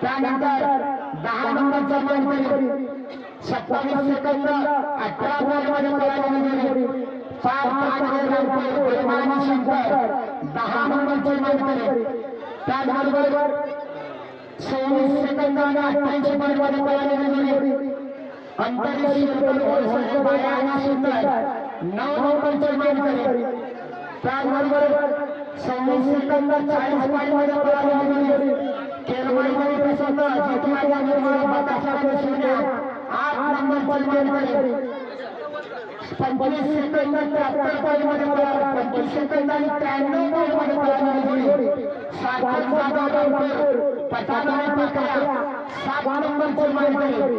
त्यानंतर दहा नंबरचा मानकरी सत्तावीस सेकंद अठरा पॉईंटमध्ये चार पाच परिमाणी दहा नंबरचे मानकरी त्याचबरोबर सव्वीस सेकंदाने अठ्ठ्याऐंशी पॉईंटमध्ये पळालेली जोडी अंतरिक्ष सुंदर नऊ नंबरचे मानकरी त्याचबरोबर सव्वीस सेकंद चाळीस पॉईंटमध्ये पळालेली जोडी केरमाई प्रसन्न जितवाडी आणि शून्य आठ नंबरचे मानकरी पंचवीस सेकंद त्र्याहत्तर पळाला. पंचवीस सेकंद आणि त्र्याण्णव पॉईंटमध्ये पळालेली जोडी सार्थक जाधव रामपूर पटाणाने पकड्या सात नंबरचे मानकरी.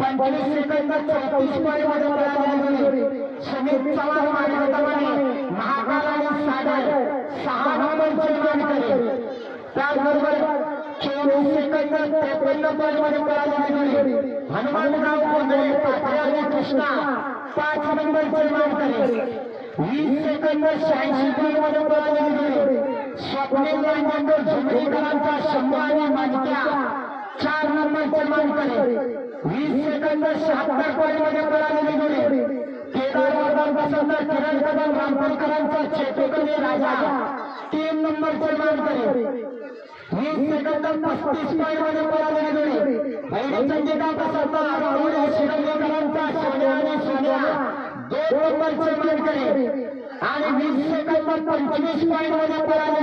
पंचवीस सेकंद चौतीस पॉईंटमध्ये पळालेली जोडी सुमित चव्हाण मानकरी महाकाल आणि सहा नंबरचे मानकरी त्याचबरोबर चोवीस सेकंद त्रेपन्न पॉईंटमध्ये पळालेली हनुमानराव कृष्णा पाच नंबरचे मानकरी वीस सेकंद शहाऐंशी पॉईंटमध्ये पळालेली जोडी मंडळ झुमरीकरांचा शंभू आणि चार नंबरचे मानकरी वीस सेकंद शहात्तर पॉईंटमध्ये पळालेली जोडी केदार वर्धन किरण कदम रामपूरकरांचा चेतुकली राजा. तीन नंबरचे मानकरी वीस सेकंद पस्तीस पॉईंटमध्ये पळालेली जोडी भैरी राहुल शिरंगेकरांचा सोन्या आणि सोन्या. दोन नंबरचे मानकरी आणि वीस सेकंद पंचवीस पॉईंटमध्ये पळालेली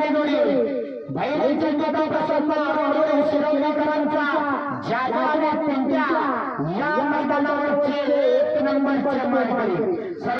जोडी भैरी चंदिका या मैदानावरचे एक नंबरचे मानकरी